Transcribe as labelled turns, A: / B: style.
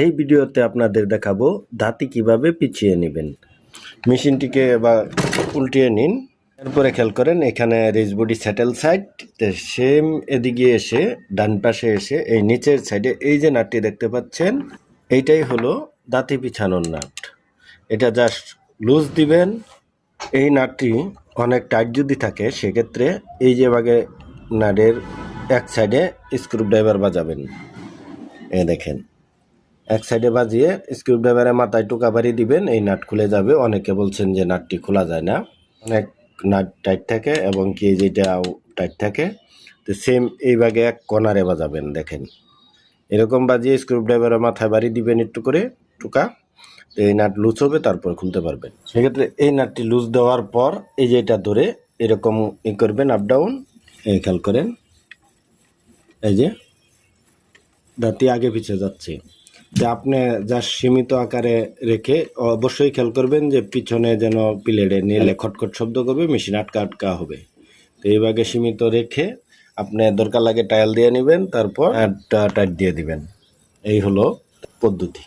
A: এই ভিডিওতে আপনাদের দেখাবো দাঁতি কীভাবে পিছিয়ে নেবেন। মেশিনটিকে বা উল্টিয়ে নিন। এরপরে খেয়াল করেন, এখানে রেজবডি স্যাটেল সাইড সেম এদিকে এসে ডান পাশে এসে এই নিচের সাইডে এই যে নাটটি দেখতে পাচ্ছেন, এইটাই হলো দাঁতি পিছানোর নাট। এটা জাস্ট লুজ দিবেন। এই নাটটি অনেক টাইট যদি থাকে, সেক্ষেত্রে এই যে ভাগে নাটের এক সাইডে স্ক্রু ড্রাইভার বাজাবেন। এ দেখেন। এক সাইডে বাজিয়ে স্ক্রু ড্রাইভারের মাথায় টোকা বাড়ি দিবেন, এই নাট খুলে যাবে। অনেকে বলছেন যে নাটটি খোলা যায় না। অনেক নাট টাইট থাকে এবং কি যেটাও টাইট থাকে। তো সেম এই ভাগে এক কর্নারে বাজাবেন, দেখেন। এরকম বাজিয়ে স্ক্রু ড্রাইভারের মাথায় বাড়ি দিবেন একটু করে, টোকা এই নাট লুজ হবে, তারপর খুলতে পারবেন। সেক্ষেত্রে এই নাটটি লুজ দেওয়ার পর এই যে এটা ধরে এরকম ই করবেন আপ ডাউন এই খেয়াল করেন। এই যে দাঁতি আগে পিছিয়ে যাচ্ছে। যে আপনি যা সীমিত আকারে রেখে অবশ্যই খেয়াল করবেন যে পিছনে যেন প্লেটে নিলে খটখট শব্দ করবে মেশিন আটকা আটকা হবে। তো এইভাবে সীমিত রেখে আপনি দরকার লাগে টাইল দিয়ে নেবেন তারপর টাইট দিয়ে দিবেন। এই হলো পদ্ধতি।